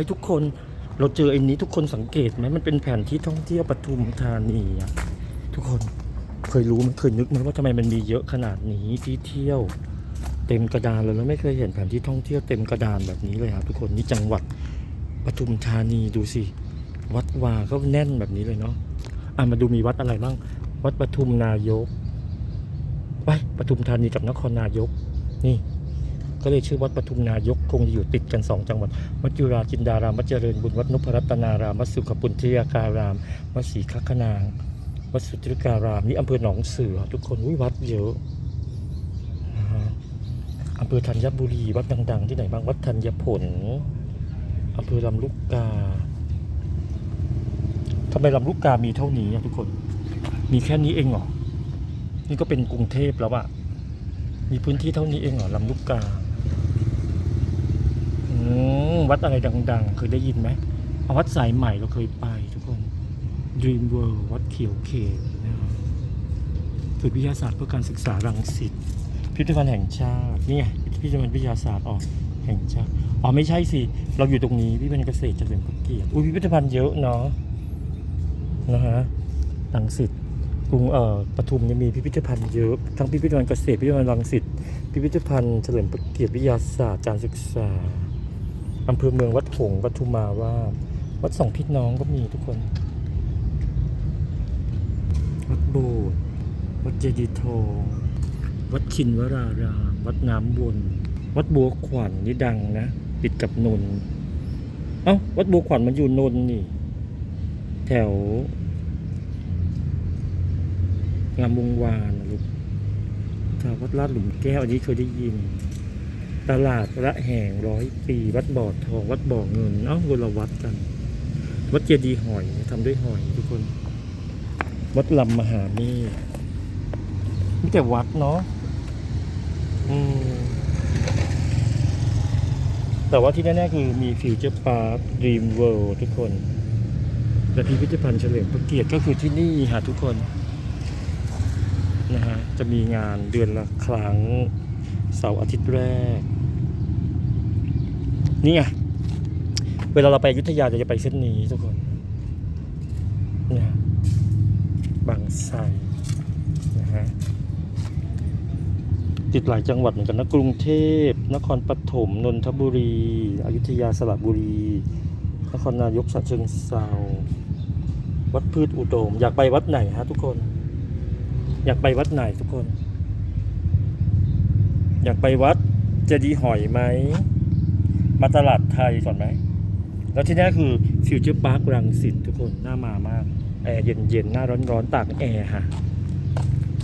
ายทุกคนเราเจอไอ้นี้ทุกคนสังเกตไหมมันเป็นแผนที่ท่องเที่ยวปทุมธานีอะทุกคนเคยรู้ไหมันเคยนึกไหมว่าทำไมมันมีเยอะขนาดนี้ที่เที่ยว เต็มกระดานเลยแล้วไม่เคยเห็นแผนที่ท่องเที่ยวเต็มกระดานแบบนี้เลยครับทุกคนนี่จังหวัดปทุมธานีดูสิ วัดวาก็แน่นแบบนี้เลยเนาะอะมาดูมีวัดอะไรบ้าง วัดปทุมนายกไปปทุมธานีกับนครนายกนี่ ก็เลยชื่อวัดปทุมนายกคงจะอยู่ติดกันสองจังหวัดวัดจุราจินดารามวัดเจริญบุญวัดนพรัตนารามวัดสุขปุณฑยาการามวัดศรีคัคนาง วัดสุทธิการามนี่อำเภอหนองเสือ ทุกคนอุ้ยวัดเยอะนะฮะอำเภอธัญบุรีวัดดัง ๆ ที่ไหนบ้างวัดธัญผลอำเภอลำลูกกาทำไมลำลูกกามีเท่านี้อะทุกคน มีแค่นี้เองเหรอ นี่ก็เป็นกรุงเทพแล้วอะมีพื้นที่เท่านี้เองเหรอลำลูกกา วัดอะไรดังๆเคยได้ยินไหมวัดสายใหม่เราเคยไปทุกคน Dream World วัดเขียวเขตนะครับฝึกวิทยาศาสตร์เพื่อการศึกษารังสิตพิพิธภัณฑ์แห่งชาตินี่ไงพิพิธภัณฑ์วิทยาศาสตร์อ๋อแห่งชาติอ๋อไม่ใช่สิ เราอยู่ตรงนี้พิพิธภัณฑ์เกษตรเฉลิมพระเกียรติอุ้ยพิพิธภัณฑ์เยอะเนาะนะฮะรังสิตกรุงเอ่อปทุมเนี่ยมีพิพิธภัณฑ์เยอะทั้งพิพิธภัณฑ์เกษตรพิพิธภัณฑ์รังสิตพิพิธภัณฑ์เฉลิมพระเกียรติวิทยาศาสตร์การศึกษา อำเภอเมืองวัดผงปทุมาวาดวัดสองพี่น้องก็มีทุกคน วัดโบสถ์วัดเจดีย์ทองวัดชินวราราม วัดน้ำวนวัดบัวขวัญนนี่ดังนะติดกับนนท์เอ้าวัดบัวขวัญมันอยู่นนท์นี่ แถว งามวงวานนะลูกถ้าวัดลาดหลุมแก้วอันนี้เคยได้ยิน ตลาดระแห่งร้อยปี วัดบ่อทอง วัดบ่อเงิน เอ้าคนละวัดกัน วัดเจดีย์หอยทำด้วยหอยทุกคน วัดลำมหาเมฆมีแต่วัดเนาะอืมแต่ว่าที่แน่ๆคือมีฟิวเจอร์พาร์คดีมเวิลด์ทุกคนและพิพิธภัณฑ์เฉลิมพระเกียรติก็คือที่นี่ค่ะทุกคนนะฮะจะมีงานเดือนละครั้ง เสาร์อาทิตย์แรก นี่ไง เวลาเราไปอยุธยาจะจะไปเส้นนี้ทุกคนนี่ยบางไทรนะฮะติดหลายจังหวัดเหมือนกันนะกรุงเทพ นครปฐมนนทบุรี อยุธยาสระบุรี นครนายกฉะเชิงเซาวัดพืชอุดม อยากไปวัดไหนฮะทุกคน อยากไปวัดไหนทุกคน อยากไปวัดเจดีย์หอยไหม มาตลาดไทยก่อนไหม แล้วที่นี่คือฟิวเจอร์พาร์ครังสิตทุกคนน่ามา มาก แอร์เย็นๆหน้าร้อนๆตากแอร์ค่ะ